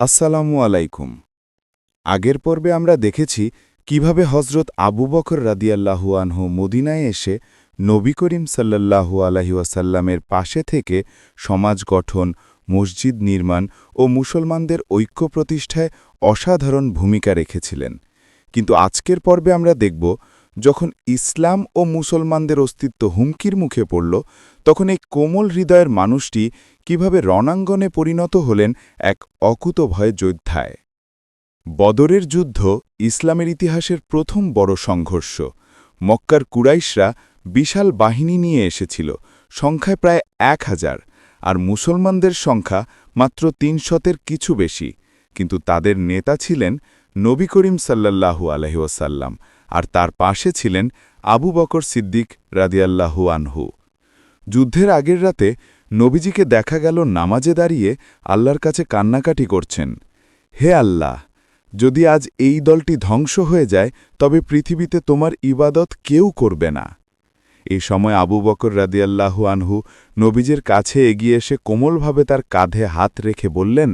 আসসালামু আলাইকুম। আগের পর্বে আমরা দেখেছি কীভাবে হজরত আবু বকর রাদিয়াল্লাহু আনহু মদিনায় এসে নবী করিম সাল্লাল্লাহু আলাহি ওয়াসাল্লামের পাশে থেকে সমাজ গঠন, মসজিদ নির্মাণ ও মুসলমানদের ঐক্য প্রতিষ্ঠায় অসাধারণ ভূমিকা রেখেছিলেন। কিন্তু আজকের পর্বে আমরা দেখব যখন ইসলাম ও মুসলমানদের অস্তিত্ব হুমকির মুখে পড়ল, তখন এই কোমল হৃদয়ের মানুষটি কীভাবে রণাঙ্গনে পরিণত হলেন এক অকুতভয় যোদ্ধায়। বদরের যুদ্ধ ইসলামের ইতিহাসের প্রথম বড় সংঘর্ষ। মক্কার কুরাইশরা বিশাল বাহিনী নিয়ে এসেছিল, সংখ্যায় প্রায় এক হাজার, আর মুসলমানদের সংখ্যা মাত্র তিনশতের কিছু বেশি। কিন্তু তাদের নেতা ছিলেন নবী করিম সাল্লাল্লাহু আলহিউসাল্লাম আর তার পাশে ছিলেন আবু বকর সিদ্দিক রাদিয়াল্লাহু আনহু। যুদ্ধের আগের রাতে নবীজিকে দেখা গেল নামাজে দাঁড়িয়ে আল্লাহর কাছে কান্নাকাটি করছেন। হে আল্লাহ, যদি আজ এই দলটি ধ্বংস হয়ে যায়, তবে পৃথিবীতে তোমার ইবাদত কেউ করবে না। এই সময় আবু বকর রাদিয়াল্লাহু আনহু নবীজের কাছে এগিয়ে এসে কোমলভাবে তার কাঁধে হাত রেখে বললেন,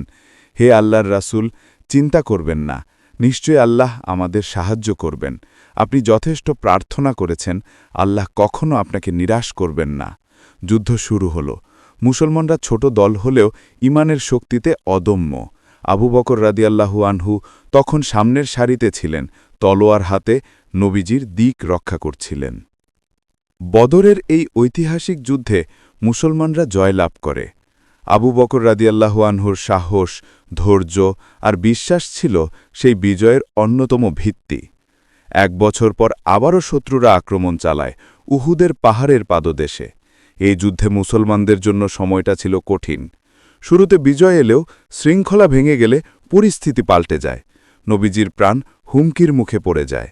হে আল্লাহর রাসূল, চিন্তা করবেন না। নিশ্চয় আল্লাহ আমাদের সাহায্য করবেন। আপনি যথেষ্ট প্রার্থনা করেছেন, আল্লাহ কখনো আপনাকে নিরাশ করবেন না। যুদ্ধ শুরু হল। মুসলমানরা ছোট দল হলেও ইমানের শক্তিতে অদম্য। আবু বকর রাদিয়াল্লাহু আনহু তখন সামনের সারিতে ছিলেন, তলোয়ার হাতে নবীজির দিক রক্ষা করছিলেন। বদরের এই ঐতিহাসিক যুদ্ধে মুসলমানরা জয়লাভ করে। আবু বকর রাদিয়াল্লাহু আনহুর সাহস ধৈর্য আর বিশ্বাস ছিল সেই বিজয়ের অন্যতম ভিত্তি। এক বছর পর আবারও শত্রুরা আক্রমণ চালায় উহুদের পাহাড়ের পাদদেশে। এই যুদ্ধে মুসলমানদের জন্য সময়টা ছিল কঠিন। শুরুতে বিজয় এলেও শৃঙ্খলা ভেঙে গেলে পরিস্থিতি পাল্টে যায়। নবীজির প্রাণ হুমকির মুখে পড়ে যায়।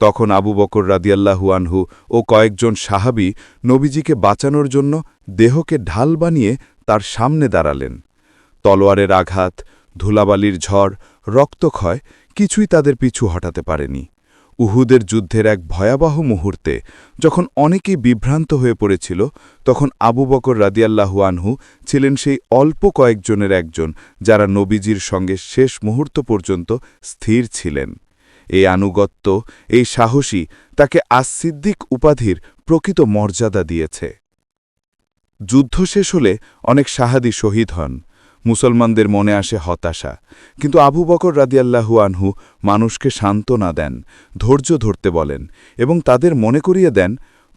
তখন আবু বকর রাদিয়াল্লাহু আনহু ও কয়েকজন সাহাবি নবীজিকে বাঁচানোর জন্য দেহকে ঢাল বানিয়ে তার সামনে দাঁড়ালেন। তলোয়ারের আঘাত ধুলাবালির ঝড়, রক্তক্ষয় কিছুই তাদের পিছু হটাতে পারেনি। উহুদের যুদ্ধের এক ভয়াবহ মুহূর্তে যখন অনেকেই বিভ্রান্ত হয়ে পড়েছিল, তখন আবু বকর রাদিয়াল্লাহু আনহু ছিলেন সেই অল্প কয়েকজনের একজন যারা নবীজির সঙ্গে শেষ মুহূর্ত পর্যন্ত স্থির ছিলেন। এই আনুগত্য, এই সাহসী তাকে আসিদ্দিক উপাধির প্রকৃত মর্যাদা দিয়েছে। যুদ্ধ শেষ হলে অনেক সাহাদি শহীদ হন। মুসলমানদের মনে আসে হতাশা। কিন্তু আবু বকর রাদিয়াল্লাহু আনহু মানুষকে সান্ত্বনা দেন, ধৈর্য ধরতে বলেন এবং তাদের মনে করিয়ে দেন,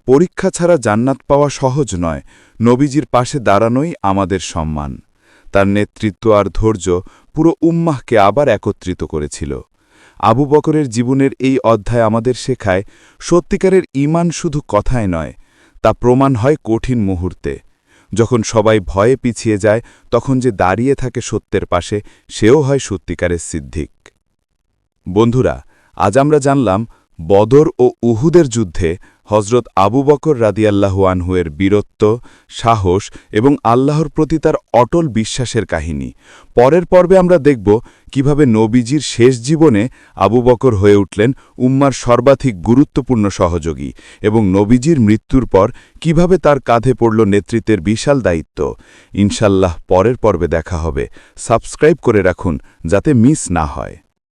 পরীক্ষা ছাড়া জান্নাত পাওয়া সহজ নয়, নবীজির পাশে দাঁড়ানোই আমাদের সম্মান। তার নেতৃত্ব আর ধৈর্য পুরো উম্মাহকে আবার একত্রিত করেছিল। আবু বকরের জীবনের এই অধ্যায় আমাদের শেখায়, সত্যিকারের ইমান শুধু কথায় নয়, তা প্রমাণ হয় কঠিন মুহূর্তে। যখন সবাই ভয়ে পিছিয়ে যায়, তখন যে দাঁড়িয়ে থাকে সত্যের পাশে, সেও হয় সত্যিকারের সিদ্ধিক বন্ধুরা, আজ আমরা জানলাম বদর ও উহুদের যুদ্ধে হজরত আবু বকর রাদিয়াল্লাহু আনহুয়ের বীরত্ব, সাহস এবং আল্লাহর প্রতি তার অটল বিশ্বাসের কাহিনী। পরের পর্বে আমরা দেখব কীভাবে নবীজির শেষ জীবনে আবু বকর হয়ে উঠলেন উম্মার সর্বাধিক গুরুত্বপূর্ণ সহযোগী এবং নবীজির মৃত্যুর পর কীভাবে তার কাঁধে পড়ল নেতৃত্বের বিশাল দায়িত্ব। ইনশাল্লাহ পরের পর্বে দেখা হবে। সাবস্ক্রাইব করে রাখুন যাতে মিস না হয়।